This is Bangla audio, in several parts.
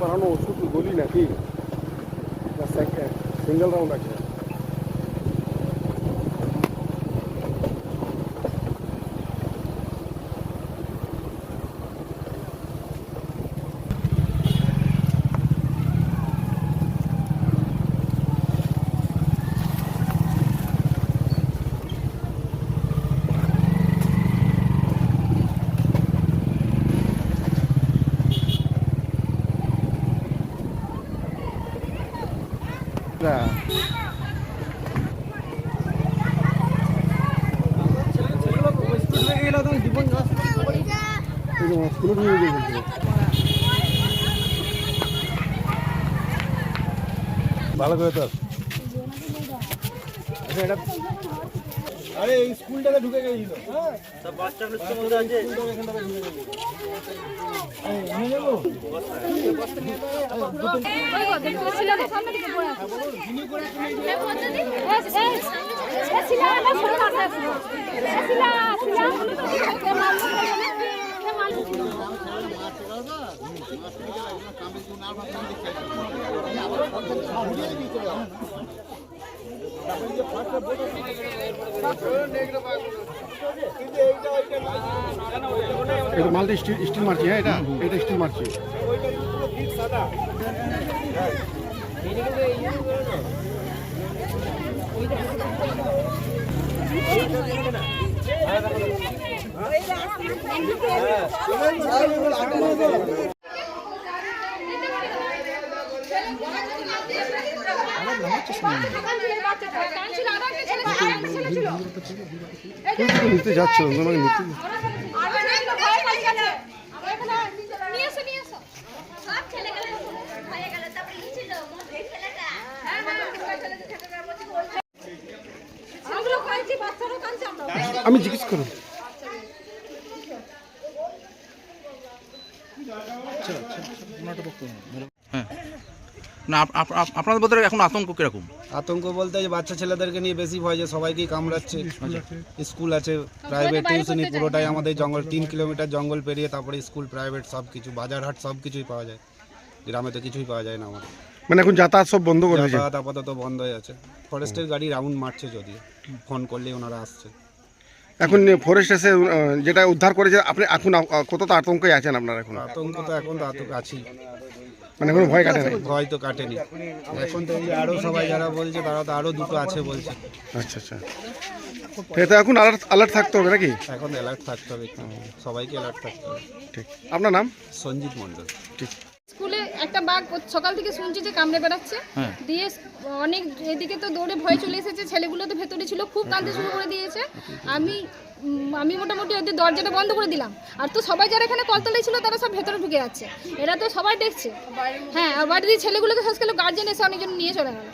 মারানো ওষুধ গলি নাকি? সিঙ্গেল রাউন্ড আছে। না। এই যে স্কুলে ঢুকে গেছে ভালো করে তো আচ্ছা এটা আরে এই স্কুলটাতে ঢুকে গেছিল। হ্যাঁ সব বাচ্চাগুলো স্কুলের মধ্যে আছে? এখানটাতে ঢুকে গেছিল এই নিয়ে যাব। এটা মালটা স্টিল স্টিল মারছি হ্যাঁ এটা এটা স্টিল মারছি নিতে যাচ্ছ তোমাকে নিতে আমি জিজ্ঞেস করো হ্যাঁ না আপ- আপ- আপ- আপনাদের বোধহয় এখন আতঙ্ক কীরকম? আতঙ্ক বলতে যে বাচ্চা ছেলেদেরকে নিয়ে বেশি ভয় যে সবাইকেই কামড়াচ্ছে। স্কুল আছে। প্রাইভেট টিউশনি পুরোটাই আমাদের জঙ্গল তিন কিলোমিটার জঙ্গল পেরিয়ে তারপরে স্কুল প্রাইভেট সব কিছু বাজার হাট সব কিছুই পাওয়া যায়। গ্রামে তো কিছুই পাওয়া যায় না আমাদের। মানে এখন যাতায়াত সব বন্ধ করে যাতায়াত আপাতত বন্ধ হয়ে আছে। ফরেস্টের গাড়ি রাউন্ড মারছে যদিও। ফোন করলেই ওনারা আসছে। এখন ফরেস্ট এসে যেটা উদ্ধার করেছে আপনি এখন কত কতটা আতঙ্কে আছেন আপনারা এখন? আতঙ্ক তো এখন তো আতঙ্ক আছেই। মানে কোনো ভয় কাটে নাই? ভয় তো কাটেনি। এখন তো এই আরও সবাই যারা বলছে তারা তো আরও দুটো আছে বলছে। আচ্ছা আচ্ছা। তো এখন আলার্ট অ্যালার্ট থাকতে হবে নাকি? এখন অ্যালার্ট থাকতে হবে সবাইকে অ্যালার্ট থাকতে হবে। ঠিক। আপনার নাম? সঞ্জিত মণ্ডল। ঠিক। একটা বাঘ সকাল থেকে শুনছি যে কামড়ে বেড়াচ্ছে। হ্যাঁ। দিয়ে অনেক এদিকে তো দৌড়ে ভয় চলে এসেছে ছেলেগুলো তো ভেতরে ছিল খুব কাঁদতে শুরু করে দিয়েছে। আমি আমি মোটামুটি ওদের দরজাটা বন্ধ করে দিলাম। আর তো সবাই যারা এখানে কলতলায় ছিল তারা সব ভেতরে ঢুকে যাচ্ছে। এরা তো সবাই দেখছে। হ্যাঁ আর বাড়িতে ছেলেগুলোকে শেষ গেল গার্জেন এসে অনেকজন নিয়ে চলে গেল।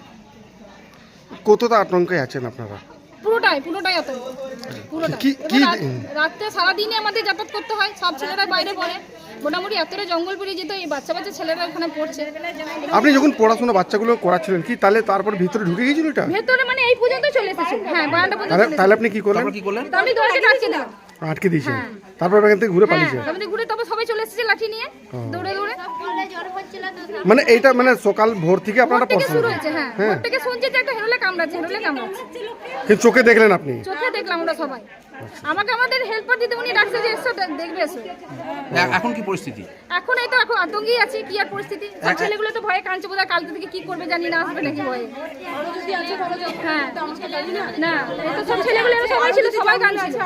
কতটা আতঙ্কে আছেন আপনারা? পুরোটাই পুরোটাই অত। পুরোটাই। কি- এবার কি- রাত- রাত্রে সারাদিনে আমাদের যাতায়াত করতে হয় সব ছেলেরা বাইরে পড়ে। মোটামুটি এতটা জঙ্গল পেরিয়ে যেত এই বাচ্চা বাচ্চা ছেলেরা ওখানে পড়ছে। আপনি যখন পড়াশোনা বাচ্চাগুলো করাচ্ছিলেন কি তাহলে তারপর ভিতরে ঢুকে গিয়েছিল এটা? ভেতরে মানে এই পর্যন্ত চলে এসেছে। হ্যাঁ বারান্দা পর্যন্ত তাহলে আপনি কি করলেন? কি করলেন? আমি দরজাটা আটকে দিলাম আটকে দিয়েছে। তারপর এখান থেকে ঘুরে হ্যাঁ পালিয়েছে। তারপরে ঘুরে তবে সবাই চলে এসেছে লাঠি নিয়ে দৌড়ে দৌড়ে। মানে এইটা মানে সকাল ভোর থেকে আপনারা শুরু হয়েছে হ্যাঁ। ভোর থেকে শুনছি যে একটা হেরোলে কামড়াচ্ছে হেরোলে কামড়াচ্ছে। কিন্তু চোখে দেখলেন আপনি? চোখে দেখলাম ওরা সবাই। আমাকে আমাদের হেল্পার দিতে উনি ডাকছে যে এসো দেখবে এসো। এখন কি পরিস্থিতি? এখন এই তো এখন আতঙ্কেই আছি কি আর পরিস্থিতি? ছেলেগুলো তো ভয়ে কাঁদছে বোধহয় কালকে থেকে কি করবে জানি না আসবে নাকি ভয়ে। হ্যাঁ। না এই তো সব ছেলেগুলো সবাই ছিল সবাই কাঁদছিল।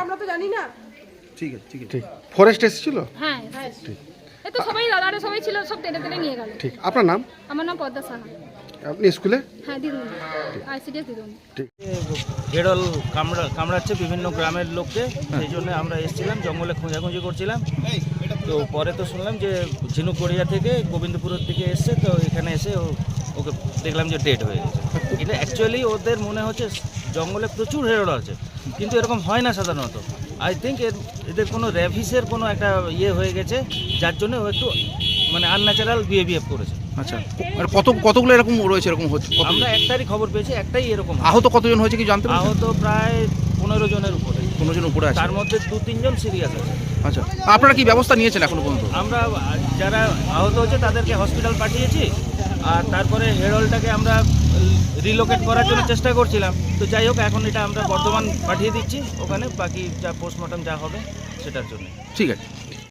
ঠিক আছে ঠিক আছে। ঠিক। ফরেস্ট এসেছিল? হ্যাঁ ঠিক। এই তো সবাই দাদারা সবাই ছিল সব টেনে টেনে নিয়ে গেল। ঠিক। আপনার নাম? আমার নাম পদ্মা সাহা। আপনি স্কুলে? হ্যাঁ দিদুন আইসিডিএস দিদুন ঠিক। কামড়া কামড়াচ্ছে বিভিন্ন গ্রামের লোককে সেই জন্য আমরা এসেছিলাম জঙ্গলে খোঁজাখুঁজি করছিলাম। তো পরে তো শুনলাম যে ঝিনুকগড়িয়া থেকে গোবিন্দপুরের দিকে এসছে তো এখানে এসে ও- ওকে দেখলাম যে ডেড হয়ে গেছে। এটা অ্যাকচুয়ালি ওদের মনে হচ্ছে জঙ্গলে প্রচুর হেরোড আছে কিন্তু এরকম হয় না সাধারণত। আই থিঙ্ক এর এদের কোনো র্যাভিসের কোনো একটা ইয়ে হয়ে গেছে যার জন্য ও একটু মানে আনন্যাচারাল বিহেভিয়ার করেছে। আচ্ছা। মানে কত কতগুলো এরকম রয়েছে এরকম হচ্ছে? আমরা একটারই খবর পেয়েছি একটাই এরকম আহত কতজন হয়েছে কি জানতে আহত প্রায় পনেরো জনের উপরে। অন্যজন উপরে আছে। তার মধ্যে দু তিনজন সিরিয়াস আছে। আচ্ছা। আপনারা কি ব্যবস্থা নিয়েছেন এখনও পর্যন্ত? আমরা যারা আহত হচ্ছে তাদেরকে হসপিটাল পাঠিয়েছি। আর তারপরে হেরলটাকে আমরা রিলোকেট করার জন্য চেষ্টা করছিলাম। তো যাই হোক এখন এটা আমরা বর্ধমান পাঠিয়ে দিচ্ছি। ওখানে বাকি যা পোস্টমর্টম যা হবে সেটার জন্য। ঠিক আছে।